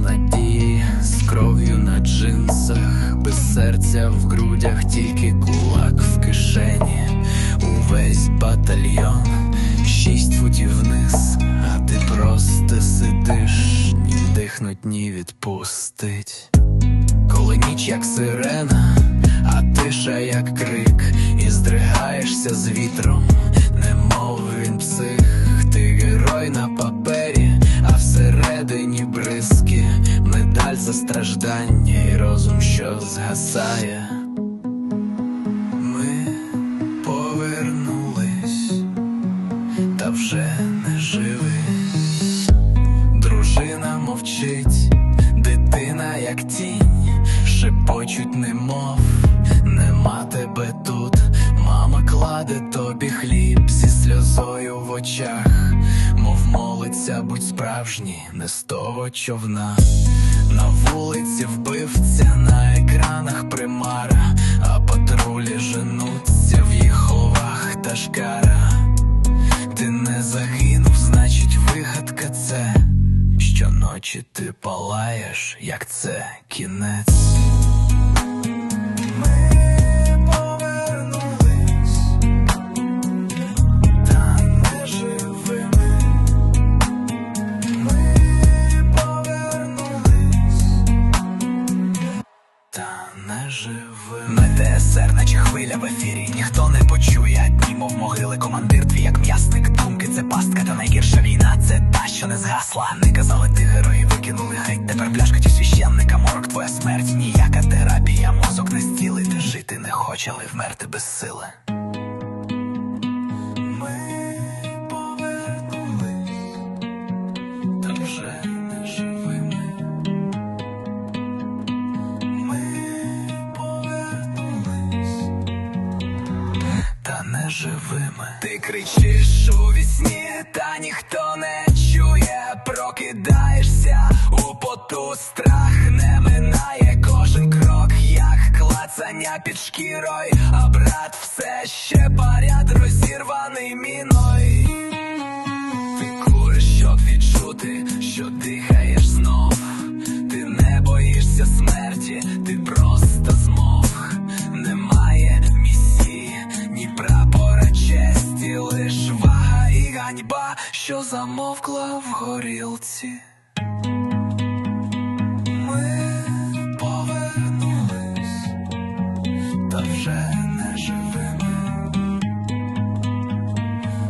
надії, з кров'ю на джинсах, без серця в грудях, тільки кулак в кишені, увесь батальйон, шість футів вниз, а ти просто сидиш, ні вдихнуть, ні відпустить. Коли ніч, як сирена, а тиша, як крик, і здригаєшся з вітром, немов він псих, ти герой на папері. За страждання і розум, що згасає. Ми повернулись, та вже не живий. Дружина мовчить, дитина як тінь, шепочуть немов, нема тебе тут. Мама кладе тобі хліб зі сльозою в очах, мов молиться, будь справжній, не з того човна. На вулиці вбивця, на екранах примара, а патрулі женуться в їх головах та шкара. Ти не загинув, значить вигадка це. Щоночі ти палаєш, як це кінець. Хвиля в ефірі, ніхто не почує дні, мов могили. Командир твій як м'ясник. Думки це пастка, та найгірша війна. Це та, що не згасла. Не казали ти герої, викинули геть. Тепер пляшка ті священника, морок твоя смерть. Ніяка терапія, мозок не зцілити. Жити не хоче, але вмерти без сили. Живими. Ти кричиш у вісні, та ніхто не чує. Прокидаєшся у поту, страх не минає кожен крок, як клацання під шкірою, а брат все ще поряд розірваний міною. Ти куриш, щоб відчути, що замовкла в горілці. Ми повернулись, та вже не живими.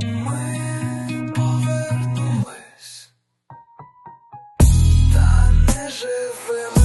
Ми повернулись, та не живими.